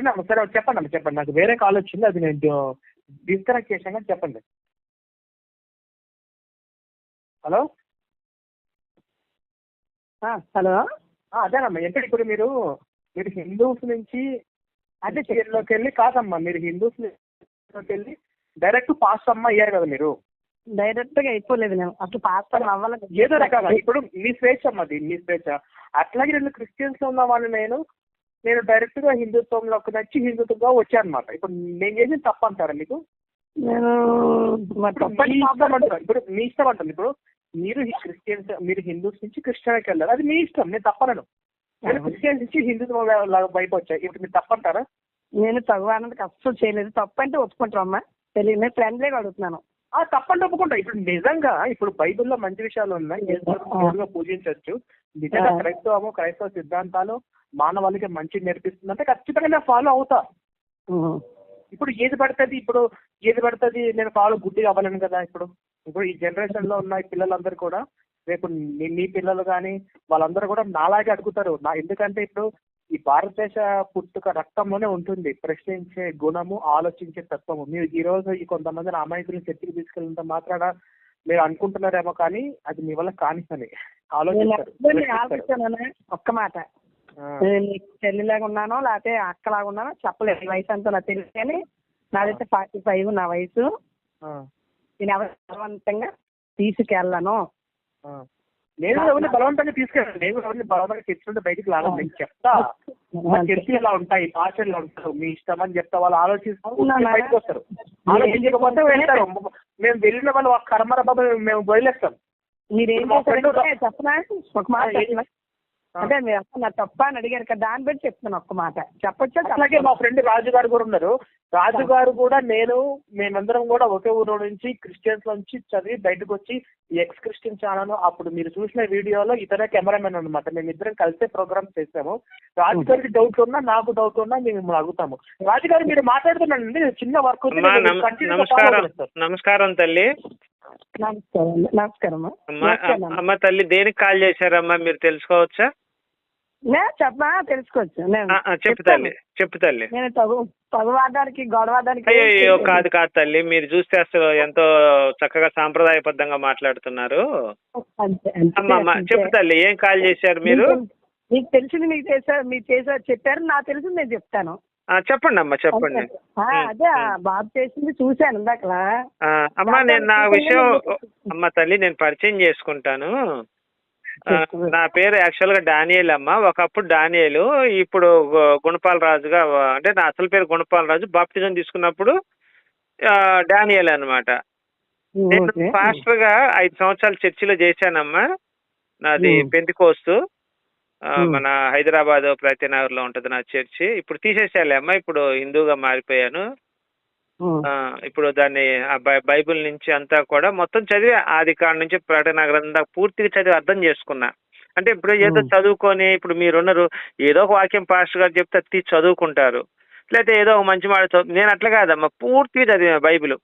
సరే అమ్మ సరే చెప్పండి అమ్మ చెప్పండి. నాకు వేరే కాల్ వచ్చింది అది నేను డిస్కనెక్ట్ చేశాను చెప్పండి. హలో? హలో? అదేనమ్మా అంటే ఇప్పుడు మీరు మీరు హిందూస్ నుంచి అదే లోకి వెళ్ళి కాదమ్మా మీరు హిందూస్లోకి వెళ్ళి డైరెక్ట్ పాస్ అమ్మ అయ్యారు కదా మీరు. డైరెక్ట్గా అయిపోలేదు నేను అసలు పాస్టర్ అవ్వాలి ఏదో రకంగా ఇప్పుడు మీ స్వేచ్ఛ అమ్మది మీ స్వేచ్ఛ. అట్లాగే నేను క్రిస్టియన్స్ ఉన్న వాళ్ళు నేను నేను డైరెక్ట్గా హిందుత్వంలోకి నచ్చి హిందుత్వంగా వచ్చాను అనమాట ఇప్పుడు నేను చేసింది తప్పు అంటారా మీకు? నేను ఇప్పుడు మీ ఇష్టం అంటారు ఇప్పుడు మీరు క్రిస్టియన్స్ మీరు హిందూస్ నుంచి క్రిస్టియన్కి వెళ్ళారు? అది మీ ఇష్టం. నేను తప్పనను. నేను క్రిస్టియన్స్ నుంచి హిందుత్వం బయట వచ్చాయి ఇప్పుడు మీరు తప్పంటారా? నేను తగు అన్నది అస్సలు చేయలేదు. తప్పు అంటే ఒప్పుకుంటాం అమ్మా తెలియదు. నేను ఫ్రెండ్లీగా అడుగుతున్నాను. ఆ తప్పంటే ఒప్పుకుంటా ఇప్పుడు నిజంగా ఇప్పుడు బైబిల్లో మంచి విషయాలు ఉన్నాయి. దేవుడిగా పూజించవచ్చు. నిజంగా క్రైస్తవము క్రైస్తవ సిద్ధాంతాలు మానవాళికి మంచి నేర్పిస్తుందంటే ఖచ్చితంగా నేను ఫాలో అవుతా. ఇప్పుడు ఏది పడుతుంది? ఇప్పుడు ఏది పడుతుంది? నేను ఫాలో గుడ్డిగా అవ్వలేను కదా ఇప్పుడు. ఇప్పుడు ఈ జనరేషన్లో ఉన్న పిల్లలందరూ కూడా రేపు నీ పిల్లలు కానీ వాళ్ళందరూ కూడా నాలాగే అడుగుతారు. నా ఎందుకంటే ఇప్పుడు ఈ భారతదేశ పుట్టుక రక్తంలోనే ఉంటుంది. ప్రశ్నించే గుణము ఆలోచించే తత్వము. మీరు ఈ రోజు ఈ కొంతమంది అమాయకులను చర్చకి తీసుకెళ్ళినంత మాత్రాన మీరు అనుకుంటున్నారేమో కానీ అది మీ వల్ల కాని పని ఆలోచిస్తారు ఒక్క మాట. చెల్లిలాగా ఉన్నానో లేకపోతే అక్కలాగా ఉన్నానో చెప్పలేదు. వయసు అంతా నాకు తెలియదు కానీ నాదైతే ఫార్టీ ఫైవ్ నా వయసు. నేను ఎవరు బలవంతంగా తీసుకెళ్ళను. నేను ఎవరిని బలవంతంగా తీసుకెళ్ళాను. నేను ఎవరిని బలవంతంగా తెచ్చుకుంటే బయటికి లాగను నేను చెప్తా. మా చర్చలు ఎలా ఉంటాయి భాషలు ఎలా ఉంటారు మీ ఇష్టం అని చెప్తా వాళ్ళు ఆలోచిస్తూ అవునా? బయటకు వస్తారు. ఆలోచించకపోతే వెళ్తారు. మేము వెళ్ళిన వాళ్ళు కర్మర బాబు మేము వదిలేస్తాం. మీరేం చెప్పనా? అంటే మీరు అసలు నా తప్ప అని అడిగారు కదా దాన్ని బట్టి చెప్తున్నాను ఒక్క మాట. చెప్పొచ్చా అట్లాగే మా ఫ్రెండ్ రాజు గారు కూడా ఉన్నారు. రాజు గారు కూడా నేను మేమందరం కూడా ఒకే ఊరు నుంచి క్రిస్టియన్స్ నుంచి చదివి బయటకు వచ్చి ఎక్స్ క్రిస్టియన్ ఛానల్ అప్పుడు మీరు చూసిన వీడియోలో ఇతనే కెమెరామెన్ అనమాట మేము ఇద్దరం కలిసే ప్రోగ్రామ్ చేసాము. రాజు గారికి డౌట్ ఉన్నా నాకు డౌట్ ఉన్నా మేము అడుగుతాము. రాజు గారు మీరు మాట్లాడుతున్నానండి చిన్న వర్క్ నమస్కారం. నమస్కారం తల్లి. నమస్కారం నమస్కారం. అమ్మ తల్లి దేనికి కాల్ చేశారమ్మా? మీరు తెలుసుకోవచ్చా? నే చెప్పమా తెలుసుకోవచ్చు. చెప్పు తల్లి చెప్పు తల్లి. నేను తగు తగువాదానికి గొడవదానికి అయ్యో కాదు కాదు తల్లి. మీరు చూస్తే అసలు ఎంతో చక్కగా సాంప్రదాయబద్ధంగా మాట్లాడుతున్నారు. అంతే అంతే, అమ్మ అమ్మ అంతే. చెప్పు తల్లి ఏం కాల్ చేశారు మీరు? మీకు- తెలిసింది మీకు చేశారు మీరు చేశారు చెప్పారు. నాకు తెలిసింది నేను చెప్తాను. చెప్పండి. అమ్మా చెప్పండి అదే బాబు చేసింది చూశాను అమ్మా నేను నా విషయం అమ్మ తల్లి నేను పరిచయం చేసుకుంటాను. నా పేరు యాక్చువల్గా డానియల్ అమ్మ. ఒకప్పుడు డానియలు ఇప్పుడు గుణపాల రాజుగా అంటే నా అసలు పేరు గుణపాల రాజు. బాప్టిజం తీసుకున్నప్పుడు డానియల్ అన్నమాట. నేను. పాస్టర్గా ఐదు సంవత్సరాలు చర్చిలో చేశానమ్మా. నాది. పెంతికోస్తు. మన హైదరాబాద్ ప్రతినగర్లో ఉంటది నా చర్చి. ఇప్పుడు తీసేసాలే అమ్మా ఇప్పుడు హిందూగా మారిపోయాను. ఇప్పుడు దాన్ని ఆ బై- బైబిల్ నుంచి అంతా కూడా మొత్తం చదివి ఆది కాడ నుంచి ప్రకటన గ్రంథం పూర్తిగా చదివి అర్థం చేసుకున్నా. అంటే ఇప్పుడు ఏదో. చదువుకొని ఇప్పుడు మీరున్నారు ఏదో ఒక వాక్యం పాస్టర్ గారు చెప్తే తీసి చదువుకుంటారు. లేకపోతే ఏదో ఒక మంచి మాట నేను అట్లా కాదమ్మా పూర్తిగా చదివా బైబిల్.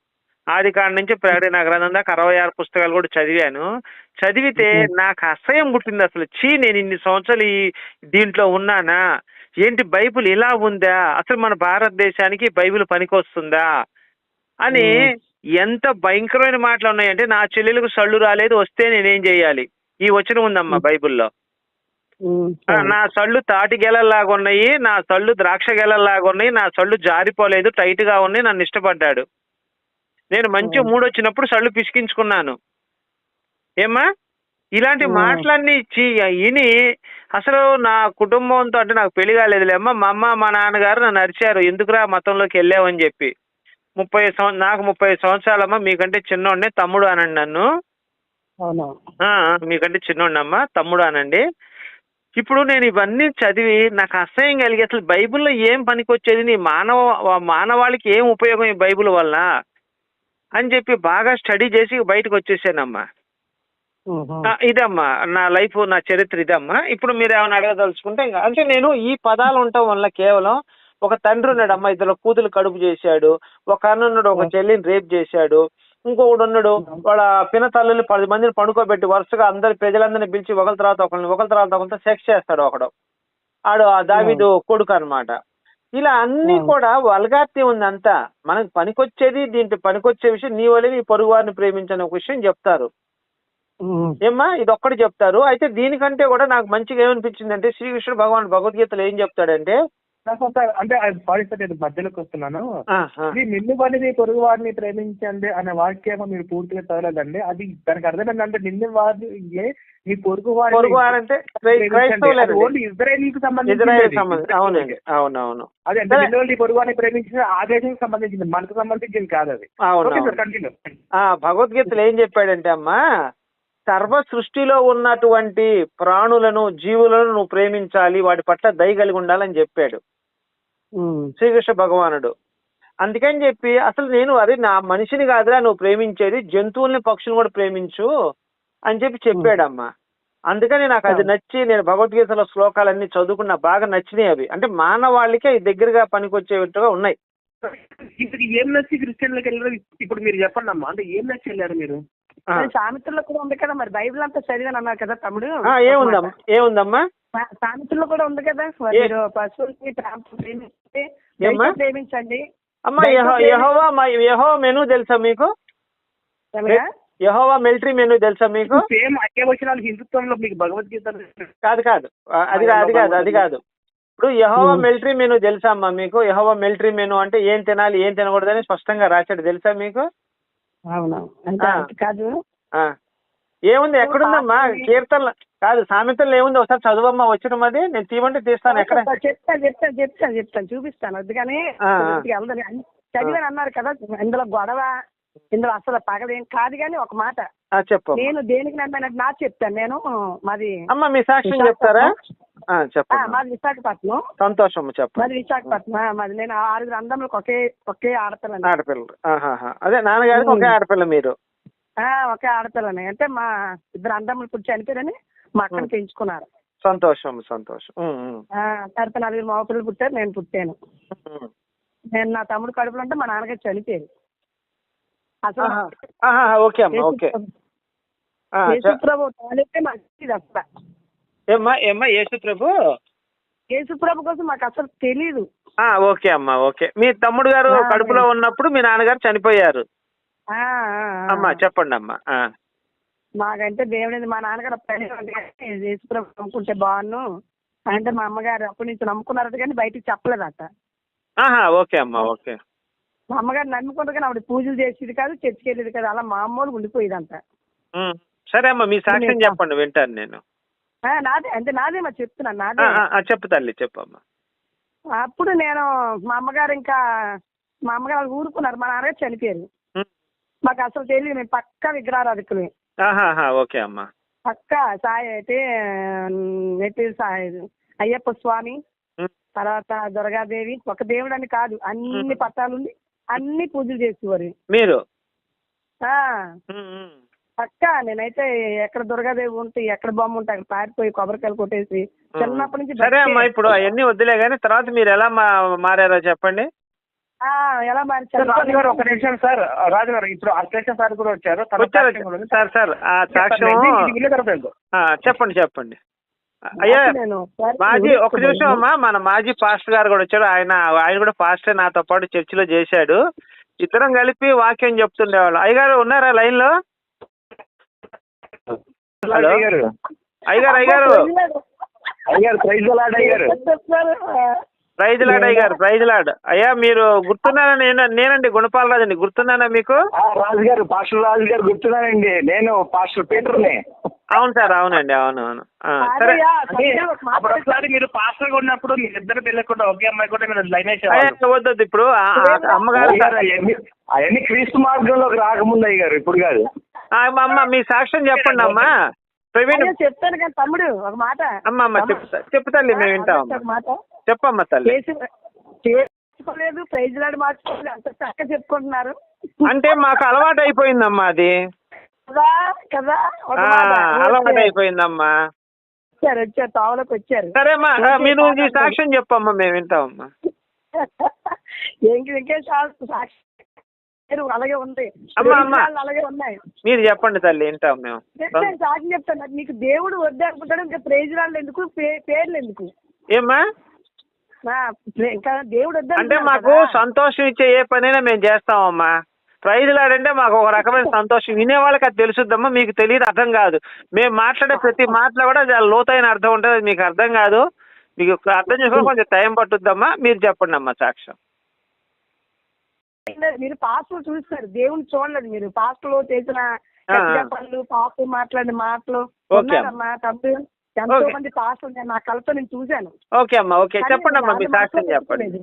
ఆది కాడ నుంచి ప్రకటన గ్రంథం దాకా అరవై ఆరు పుస్తకాలు కూడా చదివాను. చదివితే. నాకు అసహ్యం పుట్టింది అసలు. చీ నేను ఇన్ని సంవత్సరాలు ఈ దీంట్లో ఉన్నానా? ఏంటి బైబిల్ ఇలా ఉందా? అసలు మన భారతదేశానికి బైబిల్ పనికొస్తుందా? అని. ఎంత భయంకరమైన మాటలు ఉన్నాయంటే నా చెల్లెలకు సళ్ళు రాలేదు వస్తే నేనేం చేయాలి? ఈ వచనం ఉందమ్మా బైబిల్లో. నా సళ్ళు తాటి గెలల్లాగా ఉన్నాయి నా సళ్ళు ద్రాక్ష గెలల్లాగా ఉన్నాయి నా సళ్ళు జారిపోలేదు టైట్గా ఉన్నాయి నన్ను ఇష్టపడ్డాడు. నేను మంచి. మూడు వచ్చినప్పుడు సళ్ళు పిసికించుకున్నాను. ఏమ్మా? ఇలాంటి. మాటలన్నీ ఇచ్చి విని అసలు నా కుటుంబంతో అంటే నాకు పెళ్ళి కాలేదులే. అమ్మ మా అమ్మ మా నాన్నగారు నన్ను అరిచారు. ఎందుకురా మతంలోకి వెళ్ళావని చెప్పి. ముప్పై సంవ నాకు ముప్పై సంవత్సరాలమ్మ మీకంటే చిన్నోడిని తమ్ముడు అనండి నన్ను. మీకంటే చిన్నోడినమ్మా తమ్ముడు అనండి. ఇప్పుడు నేను ఇవన్నీ చదివి నాకు అసహ్యం కలిగి అసలు బైబిల్లో ఏం పనికొచ్చేది? నీ మానవ మానవాళికి ఏం ఉపయోగం ఈ బైబిల్ వల్ల అని చెప్పి బాగా స్టడీ చేసి బయటకు వచ్చేసానమ్మా. ఇదమ్మా నా లైఫ్ నా చరిత్ర ఇదమ్మా. ఇప్పుడు మీరు ఏమైనా అడగదలుచుకుంటే ఇంకా అంటే నేను ఈ పదాలు ఉండటం వల్ల కేవలం ఒక తండ్రి ఉన్నాడు అమ్మా ఇద్దరు కూతురు కడుపు చేశాడు ఒక అన్న ఉన్నాడు ఒక చెల్లిని రేప్ చేశాడు ఇంకొకడు ఉన్నాడు వాళ్ళ పినతల్లులు పది మందిని పడుకోబెట్టి వరుసగా అందరి ప్రజలందరినీ పిలిచి ఒకరి తర్వాత ఒకరిని ఒకరి తర్వాత ఒకరితో సెక్స్ చేస్తాడు ఒకడు. ఆడు ఆ దావీదు కొడుకు అన్నమాట. ఇలా అన్ని. కూడా వల్గార్టీ ఉంది అంతా మనకు పనికొచ్చేది దీంట్లో పనికొచ్చే విషయం నీ వల్ల నీ పొరుగు వారిని ప్రేమించని ఒక విషయం చెప్తారు. ఏమ్మా ఇది ఒక్కటి చెప్తారు అయితే దీనికంటే కూడా నాకు మంచిగా ఏమనిపించింది అంటే శ్రీకృష్ణుడు భగవాన్ భగవద్గీతలో ఏం చెప్తాడంటే సార్ అంటే సారీ సార్ నేను మధ్యలోకి వస్తున్నాను. ఇది నిన్ను వారిని పొరుగు వారిని ప్రేమించండి అనే వాక్యం మీరు పూర్తిగా చదవలేదండి. అది దానికి అర్థం ఏంటంటే నిన్ను వారిని ఏ మీ పొరుగు ఓన్లీ సంబంధించి ఇజ్రాయెల్ సంబంధించి అవునండి అవునవును. అదే అంటే నిన్ను వారిని పొరుగు వారిని ప్రేమించిన ఆ దేశానికి సంబంధించింది మనకు సంబంధించింది కాదు అది. కంటిన్యూ ఆ భగవద్గీతలో ఏం చెప్పాడంటే అమ్మా సర్వ సృష్టిలో ఉన్నటువంటి ప్రాణులను జీవులను నువ్వు ప్రేమించాలి వాటి పట్ల దయ కలిగి ఉండాలని చెప్పాడు. శ్రీకృష్ణ భగవానుడు. అందుకని చెప్పి అసలు నేను అరే నా మనిషిని కాదురా నువ్వు ప్రేమించేది జంతువుల్ని పక్షులను కూడా ప్రేమించు అని చెప్పి చెప్పాడమ్మా. అందుకని నాకు అది నచ్చి నేను భగవద్గీతలో శ్లోకాలన్నీ చదువుకున్న బాగా నచ్చినాయి అవి. అంటే మానవాళికి అవి దగ్గరగా పనికొచ్చేవిగా ఉన్నాయి. ఇప్పుడు ఏం నచ్చి క్రిస్టియన్లకు వెళ్ళారు? ఇప్పుడు మీరు చెప్పండి అమ్మా అంటే ఏం నచ్చి వెళ్ళారు మీరు. సామెతల్లో కూడా ఉంది కదా మరి బైబిల్ అంతా చదివాను అన్నారు కదా తమ్ముడు? ఏముందమ్మా? ఏముందమ్మా? సామెతల్లో కూడా ఉంది కదా? మరి పశువుల్ని ప్రేమిస్తే? దయతో ప్రేమించండి? అమ్మా యహో- యెహోవా మ- యెహోవా మెనూ తెలుసా మీకు? యహోవా మిలిటరీ మెనూ తెలుసా మీకు? సేమ్ అయ్యే వచనాలు హిందుత్వంలో మీకు భగవద్గీత కాదు కాదు. అది కాదు అది కాదు అది కాదు. ఇప్పుడు యహోవా మిలిటరీ మెనూ తెలుసా అమ్మా మీకు? యహోవా మిలిటరీ మెనూ అంటే ఏం తినాలి ఏం తినకూడదని స్పష్టంగా రాశాడు తెలుసా మీకు? అవును కాదు. ఏముంది? ఎక్కడుందమ్మా? కీర్తన కాదు సామెతల్లో ఏముంది ఒకసారి చదువమ్మా వచ్చిన అది నేను తీయమంటే తీస్తాను. ఎక్కడ? చెప్తాను చెప్తాను చెప్తాను చెప్తాను చూపిస్తాను. అందుకని చదివాను అన్నారు కదా ఇందులో గొడవ ఇందులో అసలు పగదేం కాదు కానీ ఒక మాట. చెప్పు. నేను దేనికి నమ్మానంటే నా చెప్తాను. నేను మాది అమ్మా మీ సాక్ష్యం చెప్తారా? చెప్పండి మాది విశాఖపట్నం. సంతోషం చెప్పండి మాది విశాఖపట్నం. మాది నేను ఆరుగురు అందములకు ఒకే ఒకే ఆడపిల్లని ఆడపిల్లలు. ఆహాహా. అదే నాన్నగారికి ఒకే ఆడపిల్ల మీరు. ఒకే ఆడపిల్లని. అంటే మా ఇద్దరు అందములు పుట్టి చనిపోయారని మా అక్కని పెంచుకున్నారు. సంతోషం సంతోషం. తర్వాత నలుగురు మగ పిల్లలు పుట్టారు నేను పుట్టాను. నేను నా తమ్ముడు కడుపులో ఉంటే మా నాన్నగారు చనిపోయారు. అసలు ఓకే అమ్మా ఓకే. యేసుప్రభు తాలూకే అసలు. ఏమ్మా ఏమ్మా యేసు ప్రభు? యేసుప్రభు కోసం మాకు అసలు తెలీదు. ఓకే అమ్మా ఓకే. మీ తమ్ముడు గారు కడుపులో ఉన్నప్పుడు మీ నాన్నగారు చనిపోయారు. అమ్మా చెప్పండి అమ్మా. మాకంటే దేవుడి మా నాన్నగారు యేసుప్రభు నమ్ముకుంటే బాగున్ను అంటే మా అమ్మగారు అప్పటి నుంచి నమ్ముకున్నారట కానీ బయటికి చెప్పలేదట. ఓకే అమ్మా ఓకే. మా అమ్మగారు నమ్ముకుంటారు కానీ ఆవిడ పూజలు చేసేది కాదు చర్చికి వెళ్ళేది కాదు అలా మామూలు ఉండిపోయేదంట. సరే అమ్మా మీ సాక్ష్యం చెప్పండి వింటాను నేను. ఆ, నాదే అంటే నాదే మా చెప్తున్నాను నాదే. చెప్పు తల్లి చెప్పమ్మా అప్పుడు నేను మా అమ్మగారు ఇంకా మా అమ్మగారు ఊరుకున్నారు మా నాన్నగారు చనిపోయారు. మాకు అసలు తెలియదు మేము పక్కా విగ్రహారాధికులు ఆహాహా ఓకే అమ్మా. పక్కా సాయి అయితే నెట్టి సాయి అయ్యప్ప స్వామి. తర్వాత దుర్గాదేవి ఒక దేవుడు అని కాదు అన్ని పట్టాలుండి అన్ని పూజలు చేసేవారు. మీరు. పక్కా నేనైతే ఎక్కడ దుర్గాదేవి ఉంటే ఎక్కడ బొమ్మ ఉంటే అక్కడ పారిపోయి కొబ్బరికాయలు కొట్టేసి చిన్నప్పటి నుంచి సరే అమ్మా. ఇప్పుడు అవన్నీ వద్దులే కానీ తర్వాత మీరు ఎలా మారారో చెప్పండి. ఎలా మరి సార్, రాజు గారు ఒక నిమిషం సార్. రాజు గారు ఇప్పుడు అశ్లేష సార్ కూడా వచ్చారు. వచ్చారు. సార్ సార్ ఆ సాక్ష్యం చెప్పండి, చెప్పండి. అయ్యా మాజీ ఒక నిమిషం అమ్మా. మన మాజీ పాస్టర్ గారు కూడా వచ్చారు. ఆయన ఆయన కూడా పాస్టర్ నాతో పాటు చర్చిలో చేశాడు. ఇద్దరం కలిపి వాక్యం చెప్తుండేవాళ్ళు. అయ్యగారు ఉన్నారా లైన్లో హలో? అయ్యగారు. అయ్యగారు అయ్యగారు. అయ్యారు ప్రైజ్ అలాడ్ అయ్యారు ప్రైజ్ లాడ్ అయ్యగారు ప్రైజ్ లాడ్ అయ్యా మీరు గుర్తున్నారా? నేను నేనండి గుణపాలరాజు అండి గుర్తున్నానా మీకు? ఆ, రాజు గారు పాస్టర్ రాజు గారు గుర్తున్నానండి నేను పాస్టర్ పీటర్ని. అవును సార్ అవునండి అవును అవును. ఆ, సరే. అంటే అప్పుడు ఒకసారి మీరు పాస్టర్గా ఉన్నప్పుడు మీ ఇద్దరు పెళ్ళకుండా ఒకే అమ్మాయి కూడా మీరు లైన్ వద్దు ఇప్పుడు. అమ్మగారు అవన్నీ క్రీస్తు మార్గంలోకి రాకముందు అయ్యారు ఇప్పుడు కాదు. ఆ, అమ్మ అమ్మ మీ సాక్ష్యం చెప్పండి అమ్మా. చెప్తాను కానీ తమ్ముడు ఒక మాట. అమ్మ అమ్మ చెప్తా చెప్పు తల్లి మేము వింటాం ఒక మాట. చెప్పమ్మా తల్లి. చేసి చేసుకోలేదు ప్రైజ్ లాడు మార్చుకోలేదు అంత చక్కగా చెప్పుకుంటున్నారు. అంటే మాకు అలవాటు అయిపోయిందమ్మా అది. కదా కదా అలవాటు అయిపోయిందమ్మా. వచ్చారు వచ్చారు తావులకు వచ్చారు. సరే అమ్మా ఆ, మీరు సాక్ష్యం చెప్పమ్మా మేము వింటామమ్మా ఇంక ఇంకేం సాక్షి సాక్షి పేరు అలాగే ఉంది. అలాగే ఉన్నాయి. మీరు చెప్పండి తల్లి వింటాం మేము. నేను సాక్షి చెప్తాను. నీకు దేవుడు వద్దనుకుంటాడు ఇంకా ప్రైజ్ రాళ్ళు ఎందుకు? పేర్లు ఎందుకు? ఏమ్మా? ఇంకా దేవుడు అంటే మాకు. సంతోషం ఇచ్చే ఏ పనైనా మేము చేస్తామమ్మా. ప్రైజ్ లాడంటే మాకు ఒక రకమైన సంతోషం. వినే వాళ్ళకి అది తెలుసుద్దమ్మా మీకు తెలియదు అర్థం కాదు. మేము మాట్లాడే ప్రతి మాటలో కూడా చాలా లోతైన అర్థం ఉంటుంది మీకు అర్థం కాదు. మీకు అర్థం చేసుకోవడం కొంచెం టైం పట్టుద్దమ్మా మీరు చెప్పండి అమ్మా సాక్ష్యం. మీరు పాస్టర్ చూస్తారు. దేవుని చూడలేదు మీరు. పాస్టర్లో చేసిన పనులు పాస్టర్ మాట్లాడిన మాటలు. ఉన్నారమ్మా తమ్ముడు? ఎంతో. మంది పాస్టర్ నేను నా కళ్ళతో నేను చూశాను. ఓకే అమ్మా ఓకే. చెప్పండి అమ్మా మీ సాక్ష్యం చెప్పండి.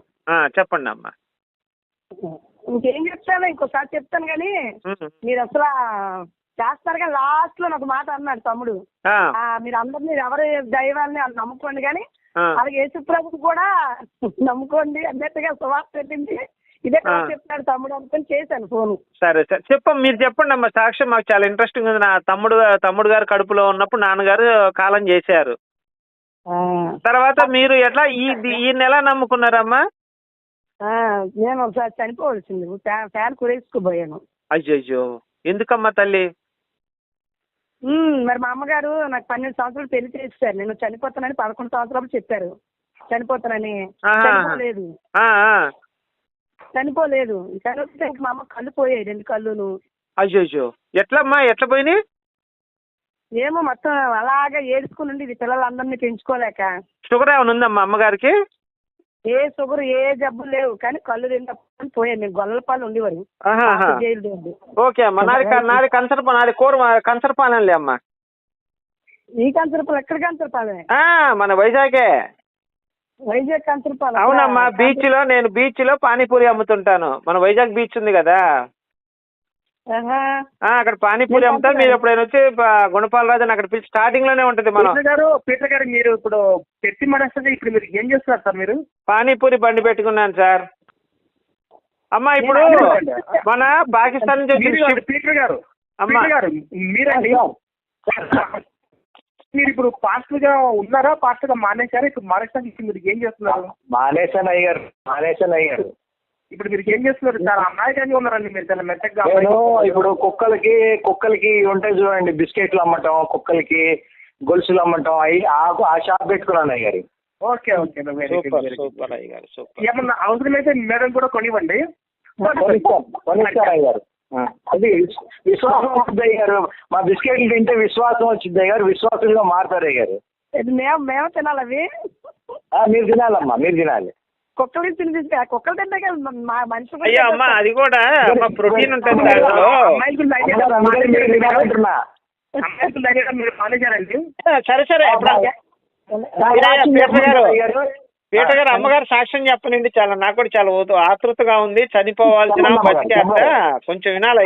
చెప్పండి అమ్మా. ఇంకేం చెప్తాను? ఇంకోసారి చెప్తాను కానీ. మీరు అసలు చేస్తారు కానీ లాస్ట్లో నాకు మాట అన్నాడు తమ్ముడు. మీరు అందరినీ ఎవరి దైవాన్ని నమ్ముకోండి కానీ. అలాగే యేసుప్రభు కూడా నమ్ముకోండి అన్నట్టుగా సువార్త పెట్టింది. ఇదే. చెప్తాడు తమ్ముడు అనుకుని చేశాను ఫోను. సరే సరే. చెప్పం మీరు చెప్పండి అమ్మా. సాక్ష్యం మాకు చాలా ఇంట్రెస్టింగ్ ఉంది. నా తమ్ముడు తమ్ముడు గారు కడుపులో ఉన్నప్పుడు నాన్నగారు కాలం చేశారు. తర్వాత మీరు ఎట్లా ఈ ఈ నెల నమ్ముకున్నారమ్మా? ఆ, నేను ఒకసారి చనిపోవలసింది. ఫ్యాన్ కురేసుకుపోయాను. అయ్యయ్యో. ఎందుకమ్మా తల్లి? మరి మా అమ్మగారు నాకు పన్నెండు సంవత్సరాలు పెళ్ళి చేశారు. నేను చనిపోతానని పదకొండు సంవత్సరాలు చెప్పారు. చనిపోతానని. చనిపోలేదు. చనిపోలేదు. చనిపోతే మా అమ్మ కళ్ళు పోయాయి రెండు కళ్ళును. అయ్యయ్యో. ఎట్లమ్మా ఎట్లా పోయినాయి ఏమో మొత్తం అలాగా ఏడుచుకుని ఉండేది పిల్లలందరినీ పెంచుకోలేక. షుగర్ ఏమైనా ఉందమ్మా అమ్మగారికి? ఏ షుగర్ ఏ జబ్బు లేవు కానీ కళ్ళు రెండు పోయాయి. నేను గొల్లపాలు ఉండేవారు. ఓకే అమ్మా. నాది నాది కంచర నాది కూర కంచర పాలెంలే అమ్మా. ఈ కంచరపాలు ఎక్కడ కంచరపాలే ఆ, మన వైజాగే. వైజాగ్ కంచరపాలెం అవునమ్మా బీచ్లో నేను బీచ్లో పానీపూరి అమ్ముతుంటాను. మన వైజాగ్ బీచ్ ఉంది కదా. అక్కడ పానీపూరి అమ్ముతాను మీరు ఎప్పుడైనా వచ్చి గుణపాల రాజు అక్కడ పిలిచి స్టార్టింగ్లోనే ఉంటది మనం. గారు పీటర్ గారు మీరు ఇప్పుడు పెట్టి మనస్తుంది ఇప్పుడు మీరు ఏం చేస్తున్నారు సార్ మీరు? పానీపూరి బండి పెట్టుకున్నాను సార్. అమ్మా ఇప్పుడు మన పాకిస్తాన్ నుంచి పీటర్ గారు అమ్మా. గారు మీరండి. మీరు ఇప్పుడు పాస్టర్గా ఉన్నారా? పాస్టర్గా మానేశారా? ఇప్పుడు మానేసానికి మీరు ఏం చేస్తున్నారు? మానేశాను అయ్యారు మానేశాను అయ్యారు ఇప్పుడు మీరు ఏం చేస్తున్నారు? చాలా అమాయకంగా ఉన్నారండి మీరు. చాలా మెత్తగా నేను ఇప్పుడు కుక్కలకి కుక్కలకి ఉంటాయి చూడండి బిస్కెట్లు అమ్మటం కుక్కలకి గొలుసులు అమ్మటం అవి ఆ- ఆ షాప్ పెట్టుకున్నాను అయ్యారు ఓకే ఓకే సూపర్ సూపర్ ఏమన్నా అవసరమైతే మేడం కూడా కొనివ్వండి. కొనిస్తాను అయ్యారు అది విశ్వాసం వచ్చింది అయ్యారు మా బిస్కెట్లు తింటే విశ్వాసం వచ్చింది అయ్యారు విశ్వాసంగా మారుతారు అయ్యారు ఇది మేము మేము తినాలి అవి? ఆ, మీరు తినాలమ్మా. మీరు తినాలి. కుక్కలు తిని కుక్కలు తింటే కదా మా మనిషి అయ్యా అమ్మా అది కూడా ప్రోటీన్ ఉంటుంది దాంట్లో. మీరు సరే సరే. గారు. పీటర్ గారు అమ్మగారు సాక్ష్యం చెప్పనండి చాలా నాకు కూడా చాలా ఓ- ఆతృతగా ఉంది. చనిపోవాల్సిన. కొంచెం వినాలి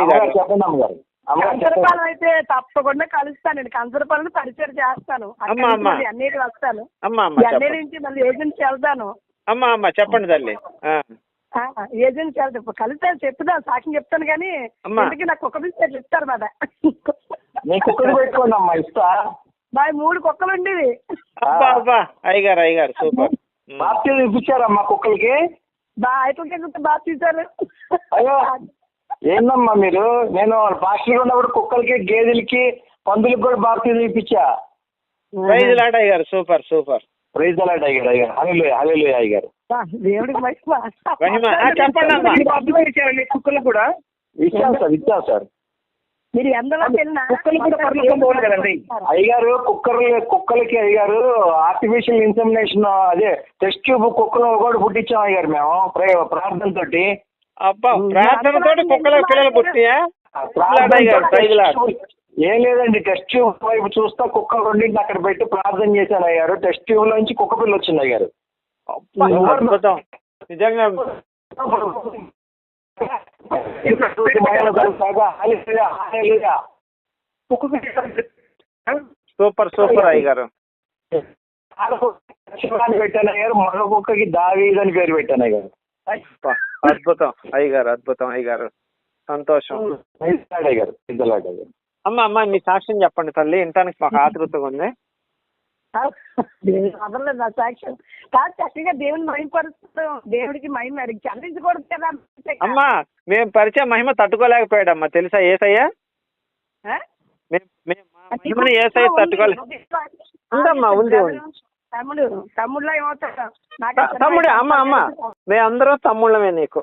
కంచరపాలెం అయితే తప్పకుండా కలుస్తానండి కంచరపాలెం పరిచయం చేస్తాను. అక్కడి అమ్మా, నుంచి అమ్మా. మళ్ళీ అన్నిటికి వస్తాను. అన్ని నుంచి మళ్ళీ ఏజెన్సీ వెళ్తాను. అమ్మా అమ్మ చెప్పండి తల్లి. ఆ. ఆ, ఏజెన్సీ వెళ్తాను. ఇప్పుడు కలిస్తే చెప్తాను సాక్ష్యం చెప్తాను కానీ. ఇంటికి నాకు కుక్క బిస్కెట్లు ఇస్తారు మాట. మీ కుక్కలు పెట్టుకోండి అమ్మా ఇస్తా. మా మూడు కుక్కలు ఉండేవి. అబ్బా అయ్యగారు అయ్యగారు సూపర్. ఉమ్. బాప్తీలు ఇప్పించారమ్మా కుక్కలకి? బా అయితే బాగా తీశారు అయ్యో ఏందమ్మా మీరు? నేను పాస్టర్ ఉన్నప్పుడు కుక్కలకి గేదెలకి పందులకి కూడా బాప్తీలు ఇప్పించా? ప్రైజ్ లాట్ అయ్యగారు సూపర్ సూపర్. ప్రైజ్ అలాంటి అయ్యారు అయ్యారు హలో హలో అయ్యారు దేవుడికి మహిమ. చెప్పండి కుక్కలు కూడా? ఇచ్చాం సార్ ఇచ్చాం సార్. మీరు వెళ్ళినా కుక్కలు కూడా పరలోకం పోవాలి కదండి. అయ్యారు కుక్కర్లు కుక్కలకి అయ్యారు ఆర్టిఫిషియల్ ఇన్సమినేషన్ అదే టెస్ట్ ట్యూబ్ కుక్కలు కూడా పుట్టించాం అయ్యారు మేము ప్రే- ప్రార్థనతోటి. అబ్బా ప్రార్థనతోటి కుక్కల పిల్లలు పుట్టియా అయ్యగారు ఏం లేదండి టెస్ట్ ట్యూబ్ వైపు చూస్తా కుక్క రెండింటిని అక్కడ పెట్టి ప్రార్థన చేశాను అయ్యారు టెస్ట్ ట్యూబ్ లోంచి కుక్క పిల్ల వచ్చింది అయ్యారు అబ్బా, అద్భుతం. నిజంగా సూపర్ సూపర్ అయ్యగారు పెట్టాను గారు. మరో కుక్కకి దావీద్ అని పేరు పెట్టాను అయ్య గారు అద్భుతం అయ్యగారు అద్భుతం అయ్యగారు సంతోషం. అమ్మ అమ్మ మీ సాక్ష్యం చెప్పండి తల్లి. ఇంటానికి మాకు ఆతృతగా ఉంది. దేవుడు వదలలేదు నా సాక్ష్యం. కాదు చక్కగా దేవుని మహిమపరుస్తాం దేవుడికి మహిమ అడిగి చెల్లించకూడదు కదా అమ్మా మేము పరిచయం మహిమ తట్టుకోలేకపోయాడమ్మా. తెలుసా ఏసయ్యా? ఆ? మేము మేము మా మహిమని ఏసయ్య తట్టుకోలే. ఉందమ్మా ఉంది ఉంది. తమ్ముడు తమ్ముడులో ఏమవుతాడు? తమ్ముడే అమ్మ అమ్మ. మేమందరం తమ్ముళ్ళమే నీకు.